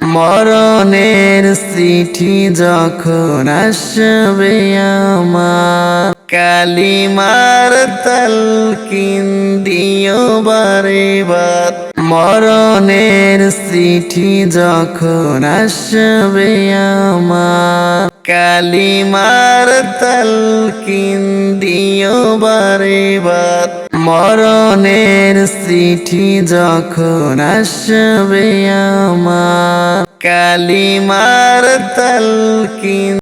মরণের চিঠি যখন আসবে আমার, কালিমার তালকিন দিও বারে বার মরণের চিঠি যখন আসবে আমার, কালিমার তালকিন দিও বারে বার মরণের চিঠি যখন আসবে আমার কালিমার তালকিন।